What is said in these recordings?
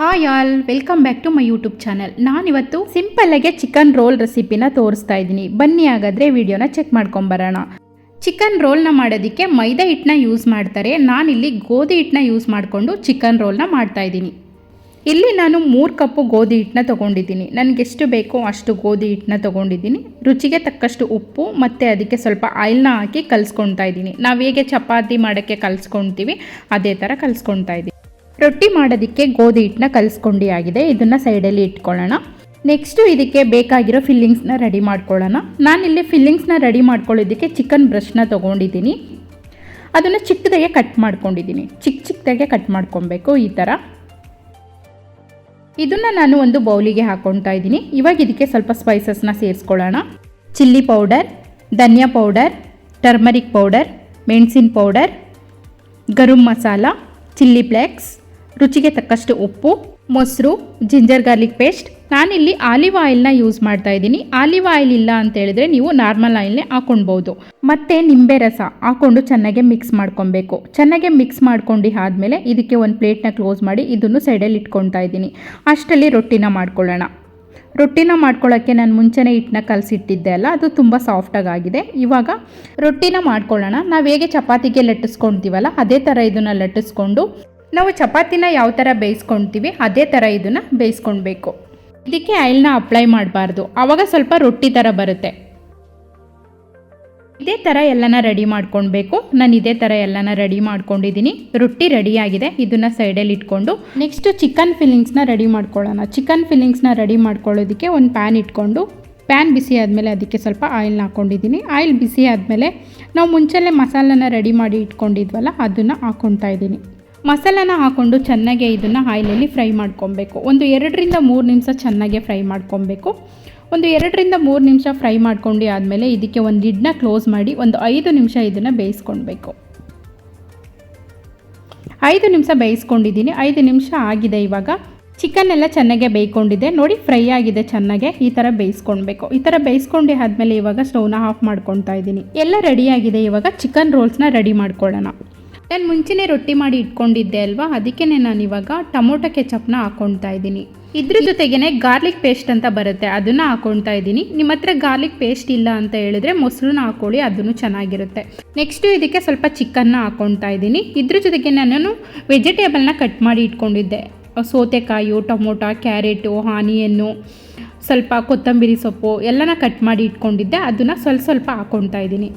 Hi all welcome back to my YouTube channel ನಾನಿವತ್ತು ಸಿಂಪಲ್ಲಾಗೆ chicken roll ರೆಸಿಪಿನ ತೋರಿಸ್ತಾ ಇದ್ದೀನಿ. ಬನ್ನಿ ಹಾಗಾದರೆ ವಿಡಿಯೋನ ಚೆಕ್ ಮಾಡ್ಕೊಂಬರೋಣ ಚಿಕನ್ ರೋಲ್ನ ಮಾಡೋದಕ್ಕೆ ಮೈದಾ ಹಿಟ್ಟನ್ನ ಯೂಸ್ ಮಾಡ್ತಾರೆ. ನಾನಿಲ್ಲಿ ಗೋಧಿ ಹಿಟ್ಟನ್ನ ಯೂಸ್ ಮಾಡಿಕೊಂಡು ಚಿಕನ್ ರೋಲ್ನ ಮಾಡ್ತಾ ಇದ್ದೀನಿ. ಇಲ್ಲಿ ನಾನು ಮೂರು ಕಪ್ಪು ಗೋಧಿ ಹಿಟ್ಟನ್ನ ತೊಗೊಂಡಿದ್ದೀನಿ. ನನಗೆ ಎಷ್ಟು ಬೇಕೋ ಅಷ್ಟು ಗೋಧಿ ಹಿಟ್ಟನ್ನ ತೊಗೊಂಡಿದ್ದೀನಿ. ರುಚಿಗೆ ತಕ್ಕಷ್ಟು ಉಪ್ಪು ಮತ್ತು ಅದಕ್ಕೆ ಸ್ವಲ್ಪ ಆಯಿಲ್ನ ಹಾಕಿ ಕಲಿಸ್ಕೊಳ್ತಾ ಇದ್ದೀನಿ. ನಾವು ಹೇಗೆ ಚಪಾತಿ ಮಾಡೋಕ್ಕೆ ಕಲಿಸ್ಕೊಳ್ತೀವಿ ಅದೇ ಥರ ಕಲಿಸ್ಕೊಳ್ತಾ ಇದ್ದೀನಿ ರೊಟ್ಟಿ ಮಾಡೋದಕ್ಕೆ ಗೋಧಿ ಹಿಟ್ಟನ್ನ ಕಲಿಸ್ಕೊಂಡು ಆಗಿದೆ ಇದನ್ನು ಸೈಡಲ್ಲಿ ಇಟ್ಕೊಳ್ಳೋಣ. ನೆಕ್ಸ್ಟು ಇದಕ್ಕೆ ಬೇಕಾಗಿರೋ ಫಿಲ್ಲಿಂಗ್ಸ್ನ ರೆಡಿ ಮಾಡ್ಕೊಳ್ಳೋಣ. ನಾನಿಲ್ಲಿ ಫಿಲ್ಲಿಂಗ್ಸ್ನ ರೆಡಿ ಮಾಡ್ಕೊಳ್ಳೋದಕ್ಕೆ ಚಿಕನ್ ಬ್ರಷ್ನ ತೊಗೊಂಡಿದ್ದೀನಿ. ಅದನ್ನು ಚಿಕ್ಕದಾಗೆ ಕಟ್ ಮಾಡ್ಕೊಂಡಿದ್ದೀನಿ. ಚಿಕ್ಕ ಚಿಕ್ಕದಾಗೆ ಕಟ್ ಮಾಡ್ಕೊಬೇಕು ಈ ಥರ ಇದನ್ನು ನಾನು ಒಂದು ಬೌಲಿಗೆ ಹಾಕ್ಕೊಳ್ತಾ ಇದ್ದೀನಿ. ಇವಾಗ ಇದಕ್ಕೆ ಸ್ವಲ್ಪ ಸ್ಪೈಸಸ್ನ ಸೇರಿಸ್ಕೊಳ್ಳೋಣ. ಚಿಲ್ಲಿ ಪೌಡರ್ ಧನಿಯಾ ಪೌಡರ್ ಟರ್ಮರಿಕ್ ಪೌಡರ್ ಮೆಣಸಿನ powder garam masala chilli flakes ರುಚಿಗೆ ತಕ್ಕಷ್ಟು ಉಪ್ಪು, ಮೊಸರು ಜಿಂಜರ್ ಗಾರ್ಲಿಕ್ ಪೇಸ್ಟ್ ನಾನಿಲ್ಲಿ ಆಲಿವ್ ಆಯಿಲ್ನ ಯೂಸ್ ಮಾಡ್ತಾ ಇದ್ದೀನಿ. ಆಲಿವ್ ಆಯಿಲ್ ಇಲ್ಲ ಅಂತ ಹೇಳಿದ್ರೆ ನೀವು ನಾರ್ಮಲ್ ಆಯಿಲ್ನೇ ಹಾಕೊಳ್ಬೋದು ಮತ್ತೆ ನಿಂಬೆ ರಸ ಹಾಕೊಂಡು ಚೆನ್ನಾಗಿ ಮಿಕ್ಸ್ ಮಾಡ್ಕೊಬೇಕು. ಚೆನ್ನಾಗಿ ಮಿಕ್ಸ್ ಮಾಡ್ಕೊಂಡು ಆದಮೇಲೆ ಇದಕ್ಕೆ ಒಂದು ಪ್ಲೇಟ್ನ ಕ್ಲೋಸ್ ಮಾಡಿ ಇದನ್ನು ಸೈಡಲ್ಲಿ ಇಟ್ಕೊಳ್ತಾ ಇದ್ದೀನಿ. ಅಷ್ಟರಲ್ಲಿ ರೊಟ್ಟಿನ ಮಾಡ್ಕೊಳ್ಳೋಣ. ರೊಟ್ಟಿನ ಮಾಡ್ಕೊಳ್ಳೋಕ್ಕೆ ನಾನು ಮುಂಚೆನೇ ಹಿಟ್ಟನ್ನ ಕಲಸಿಟ್ಟಿದ್ದೆ ಅಲ್ಲ, ಅದು ತುಂಬ ಸಾಫ್ಟಾಗಿ ಆಗಿದೆ ಇವಾಗ ರೊಟ್ಟಿನ ಮಾಡ್ಕೊಳ್ಳೋಣ. ನಾವು ಹೇಗೆ ಚಪಾತಿಗೆ ಲಟ್ಟಿಸ್ಕೊಳ್ತೀವಲ್ಲ ಅದೇ ಥರ ಇದನ್ನು ಲಟ್ಟಿಸ್ಕೊಂಡು ನಾವು ಚಪಾತಿನ ಯಾವ ಥರ ಬೇಯಿಸ್ಕೊಳ್ತೀವಿ ಅದೇ ಥರ ಇದನ್ನು ಬೇಯಿಸ್ಕೊಳ್ಬೇಕು ಇದಕ್ಕೆ ಆಯಿಲ್ನ ಅಪ್ಲೈ ಮಾಡಬಾರ್ದು ಆವಾಗ ಸ್ವಲ್ಪ ರೊಟ್ಟಿ ಥರ ಬರುತ್ತೆ. ಇದೇ ಥರ ಎಲ್ಲನ ರೆಡಿ ಮಾಡ್ಕೊಳ್ಬೇಕು ನಾನು ಇದೇ ಥರ ಎಲ್ಲನ ರೆಡಿ ಮಾಡ್ಕೊಂಡಿದ್ದೀನಿ ರೊಟ್ಟಿ ರೆಡಿಯಾಗಿದೆ ಇದನ್ನು ಸೈಡಲ್ಲಿ ಇಟ್ಕೊಂಡು ನೆಕ್ಸ್ಟು ಚಿಕನ್ ಫಿಲ್ಲಿಂಗ್ಸ್ನ ರೆಡಿ ಮಾಡ್ಕೊಳ್ಳೋಣ. ಚಿಕನ್ ಫಿಲ್ಲಿಂಗ್ಸ್ನ ರೆಡಿ ಮಾಡ್ಕೊಳ್ಳೋದಕ್ಕೆ ಒಂದು ಪ್ಯಾನ್ ಇಟ್ಕೊಂಡು ಪ್ಯಾನ್ ಬಿಸಿ ಆದಮೇಲೆ ಅದಕ್ಕೆ ಸ್ವಲ್ಪ ಆಯಿಲ್ನ ಹಾಕ್ಕೊಂಡಿದ್ದೀನಿ ಆಯಿಲ್ ಬಿಸಿ ಆದಮೇಲೆ, ನಾವು ಮುಂಚೆಲ್ಲೇ ಮಸಾಲನ ರೆಡಿ ಮಾಡಿ ಇಟ್ಕೊಂಡಿದ್ವಲ್ಲ, ಅದನ್ನು ಹಾಕ್ಕೊಳ್ತಾ ಇದ್ದೀನಿ ಮಸಾಲಾನ ಹಾಕ್ಕೊಂಡು ಚೆನ್ನಾಗಿ ಇದನ್ನು ಆಯಿಲಲ್ಲಿ ಫ್ರೈ ಮಾಡ್ಕೊಬೇಕು. ಒಂದು ಎರಡರಿಂದ ಮೂರು ನಿಮಿಷ ಚೆನ್ನಾಗಿ ಫ್ರೈ ಮಾಡ್ಕೊಬೇಕು. ಒಂದು ಎರಡರಿಂದ ಮೂರು ನಿಮಿಷ ಫ್ರೈ ಮಾಡ್ಕೊಂಡು ಆದಮೇಲೆ ಇದಕ್ಕೆ ಒಂದು ಲಿಡ್ನ ಕ್ಲೋಸ್ ಮಾಡಿ ಒಂದು ಐದು ನಿಮಿಷ ಇದನ್ನು ಬೇಯಿಸ್ಕೊಳ್ಬೇಕು. ಐದು ನಿಮಿಷ ಬೇಯಿಸ್ಕೊಂಡಿದ್ದೀನಿ. ಐದು ನಿಮಿಷ ಆಗಿದೆ ಇವಾಗ. ಚಿಕನ್ ಎಲ್ಲ ಚೆನ್ನಾಗೆ ಬೇಯ್ಕೊಂಡಿದೆ. ನೋಡಿ, ಫ್ರೈ ಆಗಿದೆ ಚೆನ್ನಾಗೆ. ಈ ಥರ ಬೇಯಿಸ್ಕೊಳ್ಬೇಕು. ಈ ಥರ ಬೇಯಿಸ್ಕೊಂಡೆ ಆದಮೇಲೆ ಇವಾಗ ಸ್ಟೌನ ಆಫ್ ಮಾಡ್ಕೊತಾ ಇದ್ದೀನಿ. ಎಲ್ಲ ರೆಡಿಯಾಗಿದೆ ಇವಾಗ ಚಿಕನ್ ರೋಲ್ಸ್ನ ರೆಡಿ ಮಾಡ್ಕೊಳ್ಳೋಣ. ನಾನು ಮುಂಚೆನೇ ರೊಟ್ಟಿ ಮಾಡಿ ಇಟ್ಕೊಂಡಿದ್ದೆ ಅಲ್ವಾ? ಅದಕ್ಕೆ ನಾನು ಇವಾಗ ಟೊಮೊಟೊ ಕೆಚಪ್ನ ಹಾಕ್ಕೊಳ್ತಾ ಇದ್ದೀನಿ. ಇದ್ರ ಜೊತೆಗೇನೆ ಗಾರ್ಲಿಕ್ ಪೇಸ್ಟ್ ಅಂತ ಬರುತ್ತೆ, ಅದನ್ನು ಹಾಕ್ಕೊಳ್ತಾ ಇದ್ದೀನಿ. ನಿಮ್ಮ ಹತ್ರ ಗಾರ್ಲಿಕ್ ಪೇಸ್ಟ್ ಇಲ್ಲ ಅಂತ ಹೇಳಿದ್ರೆ ಮೊಸರನ್ನ ಹಾಕೊಳ್ಳಿ, ಅದನ್ನು ಚೆನ್ನಾಗಿರುತ್ತೆ. ನೆಕ್ಸ್ಟು ಇದಕ್ಕೆ ಸ್ವಲ್ಪ ಚಿಕನ್ನ ಹಾಕ್ಕೊಳ್ತಾ ಇದ್ದೀನಿ. ಇದ್ರ ಜೊತೆಗೆ ನಾನು ವೆಜಿಟೇಬಲ್ನ ಕಟ್ ಮಾಡಿ ಇಟ್ಕೊಂಡಿದ್ದೆ. ಸೌತೆಕಾಯಿ, ಟೊಮೊಟೊ, ಕ್ಯಾರೆಟು, ಆನಿಯನ್ನು, ಸ್ವಲ್ಪ ಕೊತ್ತಂಬರಿ ಸೊಪ್ಪು ಎಲ್ಲನ ಕಟ್ ಮಾಡಿ ಇಟ್ಕೊಂಡಿದ್ದೆ. ಅದನ್ನು ಸ್ವಲ್ಪ ಸ್ವಲ್ಪ ಹಾಕ್ಕೊಳ್ತಾ ಇದ್ದೀನಿ.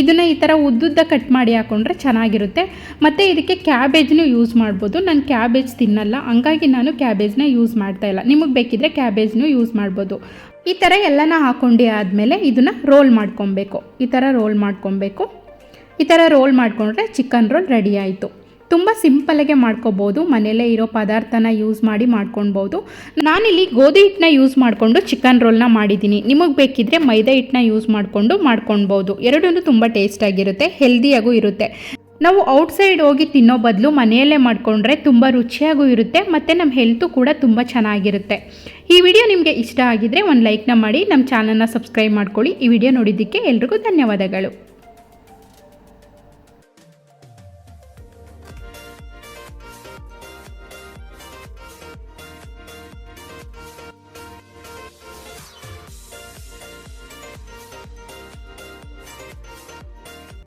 ಇದನ್ನು ಈ ಥರ ಉದ್ದುದ್ದ ಕಟ್ ಮಾಡಿ ಹಾಕ್ಕೊಂಡ್ರೆ ಚೆನ್ನಾಗಿರುತ್ತೆ. ಮತ್ತು ಇದಕ್ಕೆ ಕ್ಯಾಬೇಜ್ನು ಯೂಸ್ ಮಾಡ್ಬೋದು. ನಾನು ಕ್ಯಾಬೇಜ್ ತಿನ್ನಲ್ಲ. ಹಂಗಾಗಿ ನಾನು ಕ್ಯಾಬೇಜ್ನ ಯೂಸ್ ಮಾಡ್ತಾ ಇಲ್ಲ. ನಿಮಗೆ ಬೇಕಿದ್ರೆ ಕ್ಯಾಬೇಜ್ನು ಯೂಸ್ ಮಾಡ್ಬೋದು. ಈ ಥರ ಎಲ್ಲನ ಹಾಕ್ಕೊಂಡು ಆದಮೇಲೆ ಇದನ್ನು ರೋಲ್ ಮಾಡ್ಕೊಬೇಕು. ಈ ಥರ ರೋಲ್ ಮಾಡ್ಕೊಬೇಕು. ಈ ಥರ ರೋಲ್ ಮಾಡಿಕೊಂಡ್ರೆ ಚಿಕನ್ ರೋಲ್ ರೆಡಿ ಆಯಿತು. ತುಂಬ ಸಿಂಪಲ್ಲಾಗೆ ಮಾಡ್ಕೋಬೋದು. ಮನೆಯಲ್ಲೇ ಇರೋ ಪದಾರ್ಥನ ಯೂಸ್ ಮಾಡಿ ಮಾಡ್ಕೊಳ್ಬೋದು ನಾನಿಲ್ಲಿ ಗೋಧಿ ಹಿಟ್ಟನ್ನ ಯೂಸ್ ಮಾಡಿಕೊಂಡು ಚಿಕನ್ ರೋಲ್ನ ಮಾಡಿದ್ದೀನಿ. ನಿಮಗೆ ಬೇಕಿದ್ದರೆ ಮೈದಾ ಹಿಟ್ಟನ್ನ ಯೂಸ್ ಮಾಡಿಕೊಂಡು ಮಾಡ್ಕೊಳ್ಬೋದು ಎರಡೂ ತುಂಬ ಟೇಸ್ಟಾಗಿರುತ್ತೆ ಹೆಲ್ದಿಯಾಗೂ ಇರುತ್ತೆ. ನಾವು ಔಟ್ಸೈಡ್ ಹೋಗಿ ತಿನ್ನೋ ಬದಲು ಮನೆಯಲ್ಲೇ ಮಾಡಿಕೊಂಡ್ರೆ ತುಂಬ ರುಚಿಯಾಗೂ ಇರುತ್ತೆ, ಮತ್ತು ನಮ್ಮ ಹೆಲ್ತು ಕೂಡ ತುಂಬ ಚೆನ್ನಾಗಿರುತ್ತೆ. ಈ ವಿಡಿಯೋ ನಿಮಗೆ ಇಷ್ಟ ಆಗಿದರೆ ಒಂದು ಲೈಕ್ನ ಮಾಡಿ ನಮ್ಮ ಚಾನಲ್ನ ಸಬ್ಸ್ಕ್ರೈಬ್ ಮಾಡ್ಕೊಳ್ಳಿ. ಈ ವಿಡಿಯೋ ನೋಡಿದ್ದಕ್ಕೆ ಎಲ್ರಿಗೂ ಧನ್ಯವಾದಗಳು.